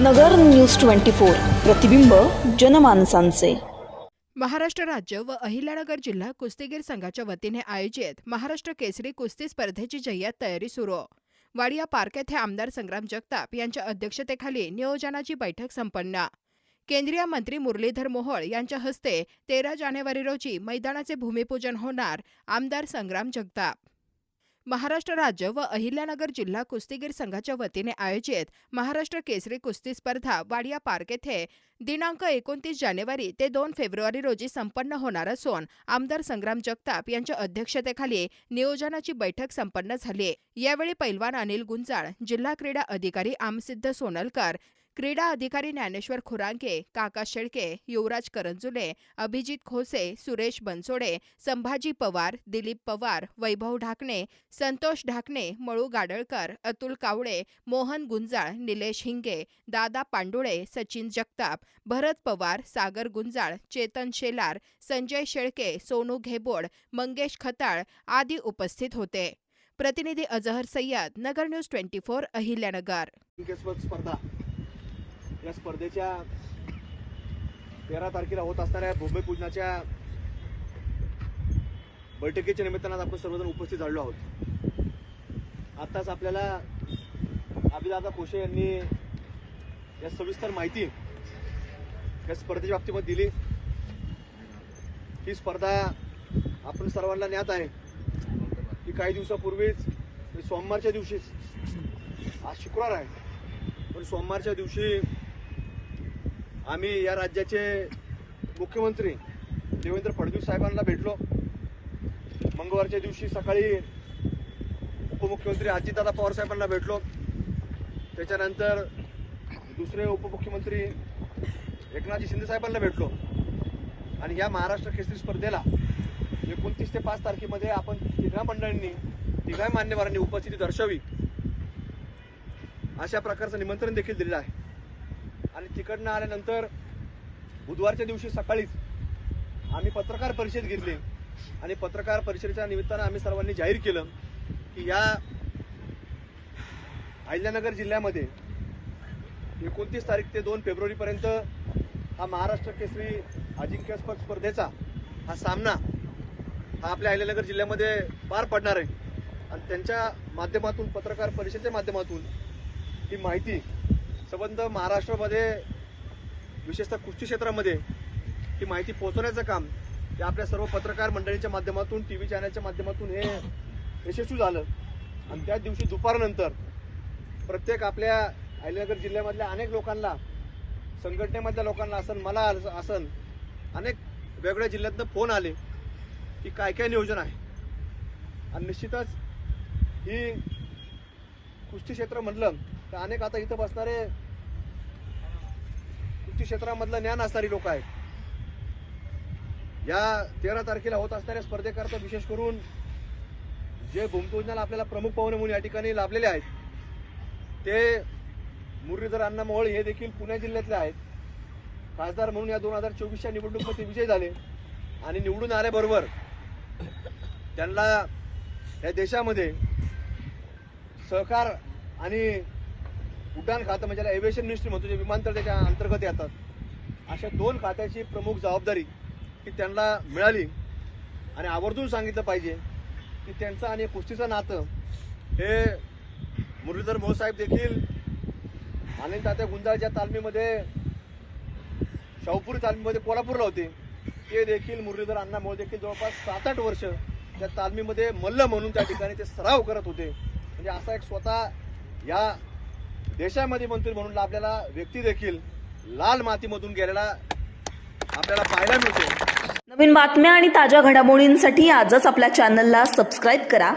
नगर news twenty four. प्रतिबिंब जनमानसांचे. महाराष्ट्र राज्य व अहिल्यानगर जिल्हा कुस्तीगीर संघाच्या वतीने आयोजित महाराष्ट्र केसरी कुस्ती स्पर्धेची जय्यत तयारी सुरू. वाडिया पार्क येथे आमदार संग्राम जगताप यांच्या अध्यक्षतेखाली नियोजनाची बैठक संपन्न. केंद्रीय मंत्री मुरलीधर मोहोळ यांच्या हस्ते तेरा जानेवारी रोजी मैदानाचे भूमिपूजन होणार आमदार संग्राम जगताप. महाराष्ट्र राज्य व अहिल्यानगर जिल्हा कुस्तीगीर संघाच्या वतीने आयोजित महाराष्ट्र केसरी कुस्ती स्पर्धा वाडिया पार्क येथे दिनांक एकोणतीस जानेवारी ते दोन फेब्रुवारी रोजी संपन्न होणार असून आमदार संग्राम जगताप यांच्या अध्यक्षतेखाली नियोजनाची बैठक संपन्न झाली. यावेळी पैलवान अनिल गुंजाळ जिल्हा क्रीडा अधिकारी आमसिद्ध सोनलकर क्रीडा अधिकारी ज्ञानेश्वर खुरांके काका शेळके युवराज करंजुले अभिजित खोसे सुरेश बनसोडे संभाजी पवार दिलीप पवार वैभव ढाकणे संतोष ढाकणे मळू गाडळकर अतुल कावळे मोहन गुंजाळ निलेश हिंगे दादा पांडुळे सचिन जगताप भरत पवार सागर गुंजाळ चेतन शेलार संजय शेळके सोनू घेबोड मंगेश खताळ आदी उपस्थित होते. प्रतिनिधी Azhar Sayyad Nagar news twenty four Ahilyanagar. स्पर्धा. या स्पर्धेच्या तेरा तारखेला होत असणाऱ्या भूमिपूजनाच्या बैठकीच्या निमित्तानं आपण सर्वजण उपस्थित झालो आहोत. आत्ताच आपल्याला अभिदादा कोशे यांनी या सविस्तर माहिती या स्पर्धेच्या बाबतीमध्ये दिली. ही स्पर्धा आपण सर्वांना ज्ञात आहे. की काही दिवसापूर्वीच म्हणजे सोमवारच्या दिवशीच आज शुक्रवार आहे. पण सोमवारच्या दिवशी आम्ही या राज्याचे मुख्यमंत्री देवेंद्र फडणवीस साहेबांना भेटलो. मंगळवारच्या दिवशी सकाळी उपमुख्यमंत्री अजितदादा पवार साहेबांना भेटलो. त्याच्यानंतर दुसरे उपमुख्यमंत्री एकनाथजी शिंदे साहेबांना भेटलो. आणि या महाराष्ट्र केसरी स्पर्धेला एकोणतीस ते पाच तारखेमध्ये आपण तिघा मंडळींनी तिघा मान्यवरांनी उपस्थिती दर्शवी अशा प्रकारचं निमंत्रण देखील दिलेलं आहे. आणि तिकडनं आल्यानंतर बुधवारच्या दिवशी सकाळीच आम्ही पत्रकार परिषद घेतली. आणि पत्रकार परिषदेच्या निमित्तानं आम्ही सर्वांनी जाहीर केलं की या अहिल्यानगर जिल्ह्यामध्ये एकोणतीस तारीख ते दोन फेब्रुवारीपर्यंत हा महाराष्ट्र केसरी अजिंक्यस्पद स्पर्धेचा हा सामना हा आपल्या अहिल्यानगर जिल्ह्यामध्ये पार पडणार आहे. आणि त्यांच्या माध्यमातून पत्रकार परिषदेच्या माध्यमातून ही माहिती संबंध महाराष्ट्रामध्ये विशेषतः कुस्ती क्षेत्रामध्ये ही माहिती पोहोचवण्याचं काम हे आपल्या सर्व पत्रकार मंडळीच्या माध्यमातून टी व्ही चॅनलच्या माध्यमातून हे यशस्वी झालं. आणि त्याच दिवशी दुपारनंतर प्रत्येक आपल्या अहिल्यानगर जिल्ह्यामधल्या अनेक लोकांना संघटनेमधल्या लोकांना असन मला असन अनेक वेगवेगळ्या जिल्ह्यातनं फोन आले की काय काय नियोजन आहे. आणि निश्चितच ही कुस्ती क्षेत्र म्हणलं तर अनेक आता इथं बसणारे कृषी क्षेत्रामधलं ज्ञान असणारी लोक आहेत. या तेरा तारखेला होत असणाऱ्या स्पर्धेकरता विशेष करून जे भूमिपूजनाला आपल्याला प्रमुख पाहुणे म्हणून या ठिकाणी लाभलेले आहेत ते मुरलीधर अण्णा मोहोळ हे देखील पुणे जिल्ह्यातले आहेत. खासदार म्हणून या दोन हजार चोवीसच्या निवडणुकीमध्ये विजय झाले आणि निवडून आल्याबरोबर त्यांना या देशामध्ये सहकार आणि उड्डाण खातं म्हणजे एव्हिएशन मिनिस्ट्री म्हणतो जे विमानतळ त्याच्या अंतर्गत येतात. अशा दोन खात्याची प्रमुख जबाबदारी ही त्यांना मिळाली आणि आवर्जून सांगितलं पाहिजे की त्यांचं आणि कुस्तीचं नातं हे मुरलीधर महोसाहेब देखील आणि तात्या गुंजाळच्या तालमीमध्ये शाहूपुरी तालमीमध्ये कोल्हापूरला होते. ते देखील मुरलीधर अण्णा मोहोळ देखील जवळपास सात आठ वर्ष त्या तालमीमध्ये मल्ल म्हणून त्या ठिकाणी ते सराव करत होते. म्हणजे असा एक स्वतः या देशामध्ये मंत्री म्हणून आपल्याला व्यक्ती देखील लाल मातीमधून गेलेला आपल्याला पाहायला मिळतो. नवीन बातम्या आणि ताज्या घडामोडींसाठी आजच आपल्या चॅनलला सबस्क्राईब करा.